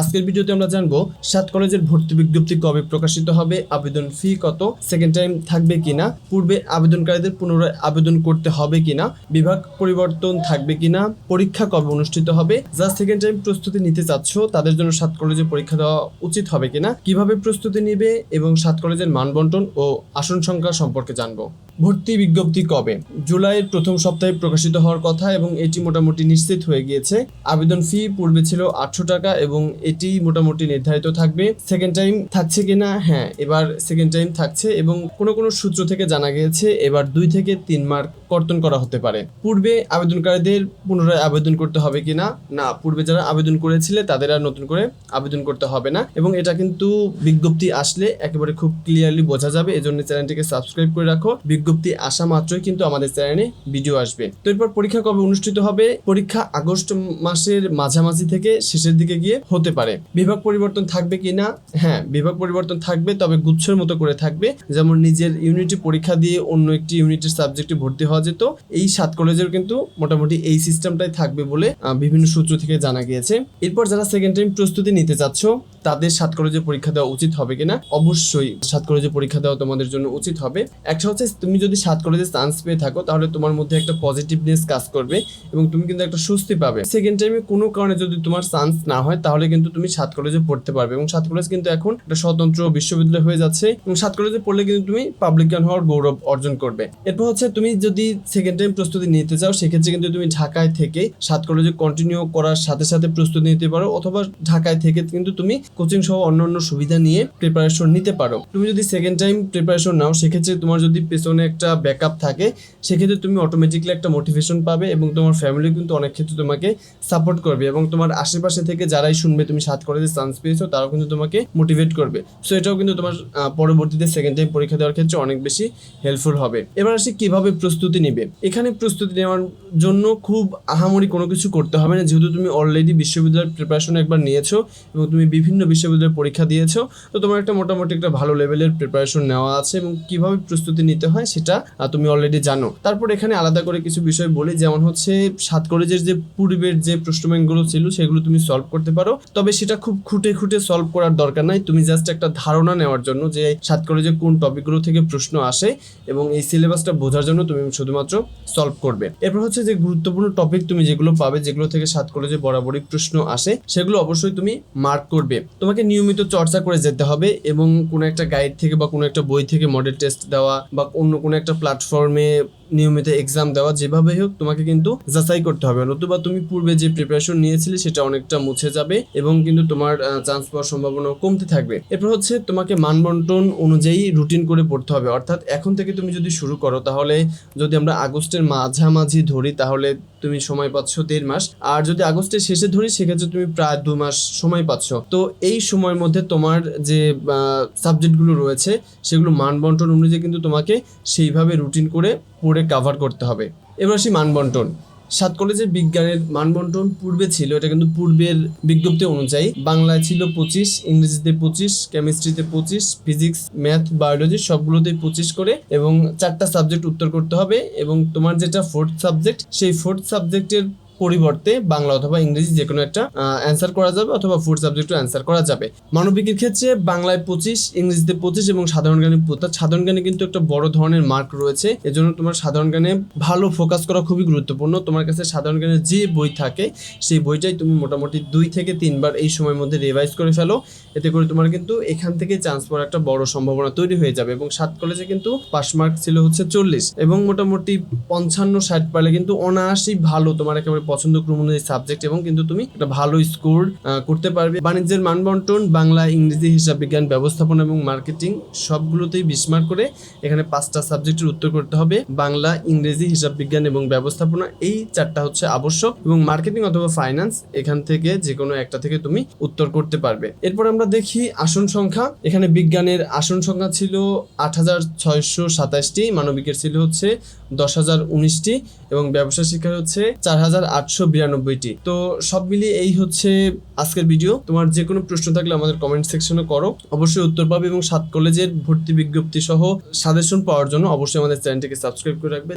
আজকের ভিডিওতে আমরা জানব, সাত কলেজের ভর্তি বিজ্ঞপ্তি কবে প্রকাশিত হবে, আবেদন ফি কত সেকেন্ড টাইম থাকবে কিনা, পূর্বে আবেদনকারীদের পুনরায় আবেদন করতে হবে কিনা, বিভাগ পরিবর্তন থাকবে কিনা, পরীক্ষা কবে অনুষ্ঠিত হবে, যা সেকেন্ড টাইম প্রস্তুতি নিতে চাচ্ছ, তাদের জন্য সাত কলেজে পরীক্ষা দেওয়া উচিত হবে কিনা, কীভাবে প্রস্তুতি নিবে এবং সাত কলেজের মানবন্টন ও আসন সংখ্যা সম্পর্কে জানব। ভর্তি বিজ্ঞপ্তি কবে? জুলাইয়ের প্রথম সপ্তাহে প্রকাশিত হওয়ার কথা এবং এটি মোটামুটি নিশ্চিত হয়ে গিয়েছে। আবেদন ফি পূর্বে ছিল আটশো টাকা এবং এটি মোটামুটি নির্ধারিত থাকবে। সেকেন্ড টাইম থাকছে কিনা? হ্যাঁ এবার সেকেন্ড টাইম থাকছে এবং কোনো কোনো সূত্র থেকে জানা গিয়েছে এবার দুই থেকে তিন মার্ক কর্তন করা হতে পারে। পূর্বে আবেদনকারীদের পুনরায় আবেদন করতে হবে কিনা? না, পূর্বে যারা আবেদন করেছিলে তাদের আর নতুন করে আবেদন করতে হবে না এবং এটা কিন্তু বিজ্ঞপ্তি আসলে একেবারে খুব ক্লিয়ারলি বোঝা যাবে। এজন্য চ্যানেলটিকে সাবস্ক্রাইব করে রাখো। বিজ্ঞপ্তি আসা মাত্রই কিন্তু আমাদের চ্যানেলে ভিডিও আসবে। তো এরপর পরীক্ষা কবে অনুষ্ঠিত হবে? পরীক্ষা আগস্ট মাসের মাঝামাঝি থেকে শেষের দিকে গিয়ে হতে পারে। বিভাগ পরিবর্তন থাকবে কিনা? হ্যাঁ বিভাগ পরিবর্তন থাকবে, তবে গুচ্ছের মতো করে থাকবে। যেমন নিজের ইউনিটি পরীক্ষা দিয়ে অন্য একটি ইউনিটের সাবজেক্টে ভর্তি হওয়া যেত, এই সাত কলেজের কিন্তু মোটামুটি এই সিস্টেমটাই থাকবে বলে বিভিন্ন সূত্র থেকে জানা গিয়েছে। এরপর যারা সেকেন্ড টাইম প্রস্তুতি নিতে চাচ্ছ, তাদের সাত কলেজে পরীক্ষা দেওয়া উচিত হবে কিনা? অবশ্যই সাত কলেজে পরীক্ষা দেওয়া তোমাদের জন্য উচিত হবে। একটা হচ্ছে তুমি যদি সাত কলেজে চান্স পেয়ে থাকো, তাহলে তোমার মধ্যে একটা পজিটিভনেস কাজ করবে এবং তুমি কিন্তু একটা স্বস্তি পাবে। সেকেন্ড টাইমে কোনো কারণে যদি তোমার চান্স না হয়, তাহলে কিন্তু তুমি সাত কলেজে পড়তে পারবে এবং সাত কলেজ কিন্তু এখন একটা স্বতন্ত্র বিশ্ববিদ্যালয় হয়ে যাচ্ছে এবং সাত কলেজে পড়লে কিন্তু তুমি পাবলিকান হওয়ার গৌরব অর্জন করবে। এরপর হচ্ছে তুমি যদি সেকেন্ড টাইম প্রস্তুতি নিতে চাও, সেক্ষেত্রে কিন্তু তুমি ঢাকায় থেকে সাত কলেজে কন্টিনিউ করার সাথে সাথে প্রস্তুতি নিতে পারো অথবা ঢাকায় থেকে কিন্তু তুমি কোচিং সহ অন্যান্য সুবিধা নিয়ে প্রিপারেশন নিতে পারো। তুমি যদি সেকেন্ড টাইম প্রিপারেশন নাও, সেক্ষেত্রে তোমার যদি পেছনে একটা ব্যাকআপ থাকে, সেক্ষেত্রে তুমি অটোমেটিকলি একটা মোটিভেশন পাবে এবং তোমার ফ্যামিলি কিন্তু অনেক ক্ষেত্রে তোমাকে সাপোর্ট করবে এবং তোমার আশেপাশে থেকে যারাই শুনবে তুমি সাত কলেজে চান্স পেয়েছ, তারাও কিন্তু তোমাকে মোটিভেট করবে। সো এটাও কিন্তু তোমার পরবর্তীতে সেকেন্ড টাইম পরীক্ষা দেওয়ার ক্ষেত্রে অনেক বেশি হেল্পফুল হবে। এবার আসি কীভাবে প্রস্তুতি নিবে। এখানে প্রস্তুতি নেওয়ার জন্য খুব আহামরি কোনো কিছু করতে হবে না, যেহেতু তুমি অলরেডি বিশ্ববিদ্যালয়ের প্রিপারেশন একবার নিয়েছো এবং তুমি বিভিন্ন বিশ্ববিদ্যালয়ের পরীক্ষা দিয়েছ, তো তোমার একটা মোটামুটি একটা ভালো লেভেলের প্রিপারেশন নেওয়া আছে এবং কীভাবে প্রস্তুতি নিতে হয় সেটা তুমি অলরেডি জানো। তারপর এখানে আলাদা করে কিছু বিষয় বলি, যেমন হচ্ছে সাত কলেজের যে পূর্বের যে প্রশ্ন ব্যাংকগুলো ছিল, সেগুলো তুমি সলভ করতে পারো। তবে সেটা খুব খুঁটে খুঁটে সলভ করার দরকার নাই। তুমি জাস্ট একটা ধারণা নেওয়ার জন্য যে সাত কলেজে কোন টপিকগুলো থেকে প্রশ্ন আসে এবং এই সিলেবাসটা বোঝার জন্য তুমি শুধুমাত্র সলভ করবে। এরপর হচ্ছে যে গুরুত্বপূর্ণ টপিক তুমি যেগুলো পাবে, যেগুলো থেকে সাত কলেজে বরাবরই প্রশ্ন আসে, সেগুলো অবশ্যই তুমি মার্ক করবে। তোমাকে নিয়মিত চর্চা করে যেতে হবে এবং কোনো একটা গাইড থেকে বা কোনো একটা বই থেকে মডেল টেস্ট দেওয়া বা অন্য কোনো একটা প্ল্যাটফর্মে নিয়মিত এক্সাম দেওয়া যেভাবে হোক, তোমাকে কিন্তু যাচাই করতে হবে। নতুবা তুমি পূর্বে যে প্রিপারেশন নিয়েছিলে, সেটা অনেকটা মুছে যাবে এবং কিন্তু তোমার চান্স পাওয়ার সম্ভাবনা কমতে থাকবে। এরপর হচ্ছে তোমাকে মানবন্টন অনুযায়ী রুটিন করে পড়তে হবে। অর্থাৎ এখন থেকে তুমি যদি শুরু করো, তাহলে যদি আমরা আগস্টের মাঝামাঝি ধরি, তাহলে তুমি সময় পাচ্ছ দেড় মাস। আর যদি আগস্টের শেষে ধরি, সেক্ষেত্রে তুমি প্রায় দু মাস সময় পাচ্ছ। তো এই সময়ের মধ্যে তোমার যে সাবজেক্টগুলো রয়েছে, সেগুলো মানবন্টন অনুযায়ী কিন্তু তোমাকে সেইভাবে রুটিন করে পড়ে কাভার করতে হবে। এবার আসি মানবন্টন। সাত কলেজের বিজ্ঞানের মানবন্টন পূর্বে ছিল, এটা কিন্তু পূর্বের বিজ্ঞপ্তি অনুযায়ী। বাংলায় ছিল পঁচিশ, ইংরেজিতে পঁচিশ কেমিস্ট্রিতে পঁচিশ ফিজিক্স ম্যাথ বায়োলজি সবগুলোতে পঁচিশ করে এবং চারটা সাবজেক্ট উত্তর করতে হবে এবং তোমার যেটা ফোর্থ সাবজেক্ট সেই ফোর্থ সাবজেক্টের পরিবর্তে বাংলা অথবা ইংরেজি যে কোনো একটা অ্যান্সার করা যাবে অথবা ফোর্থ সাবজেক্টও অ্যান্সার করা যাবে। মানবিকের ক্ষেত্রে বাংলায় পঁচিশ, ইংরেজিতে পঁচিশ এবং সাধারণ জ্ঞানে অর্থাৎ সাধারণ জ্ঞানে কিন্তু একটা বড় ধরনের মার্ক রয়েছে। এজন্য তোমার সাধারণ জ্ঞানে ভালো ফোকাস করা খুবই গুরুত্বপূর্ণ। তোমার কাছে সাধারণ জ্ঞানের যে বই থাকে, সেই বইটাই তুমি মোটামুটি দুই থেকে তিনবার এই সময়ের মধ্যে রিভাইজ করে ফেলো। এতে করে তোমার কিন্তু এখান থেকে চান্স পাওয়ার একটা বড় সম্ভাবনা তৈরি হয়ে যাবে এবং সাত কলেজে কিন্তু পাস মার্ক ছিল হচ্ছে চল্লিশ। এবং মোটামুটি পঞ্চান্ন, ষাট পারলে কিন্তু অনায়াসই ভালো তোমার একেবারে পছন্দক্রম অনুযায়ী সাবজেক্ট এবং কিন্তু তুমি একটা ভালো স্কোর করতে পারবে। বাণিজ্যের মানবন্টন, বাংলা, ইংরেজি, হিসাব বিজ্ঞান, ব্যবস্থাপনা এবং মার্কেটিং সবগুলোতেই বিশ মার্ক করে এখানে পাঁচটা সাবজেক্টের উত্তর করতে হবে। বাংলা, ইংরেজি, হিসাব বিজ্ঞান এবং ব্যবস্থাপনা এই চারটা হচ্ছে আবশ্যক এবং মার্কেটিং অথবা ফাইন্যান্স এখান থেকে যে কোনো একটা থেকে তুমি উত্তর করতে পারবে। এরপর আমরা দেখি আসন সংখ্যা। এখানে বিজ্ঞানের আসন সংখ্যা ছিল আট হাজার ছয়শো সাতাশটি, মানবিকের ছিল হচ্ছে দশ হাজার উনিশটি এবং ব্যবসা শিক্ষার হচ্ছে চার হাজার আটশো বিরানব্বইটি। তো সব মিলিয়ে এই হচ্ছে আজকের ভিডিও। তোমার যে কোনো প্রশ্ন থাকলে আমাদের কমেন্ট সেকশনে করো। অবশ্যই উত্তর পাবে এবং সাত কলেজের ভর্তি বিজ্ঞপ্তি সহ সাজেশন পাওয়ার জন্য অবশ্যই আমাদের চ্যানেলটিকে সাবস্ক্রাইব করে রাখবে।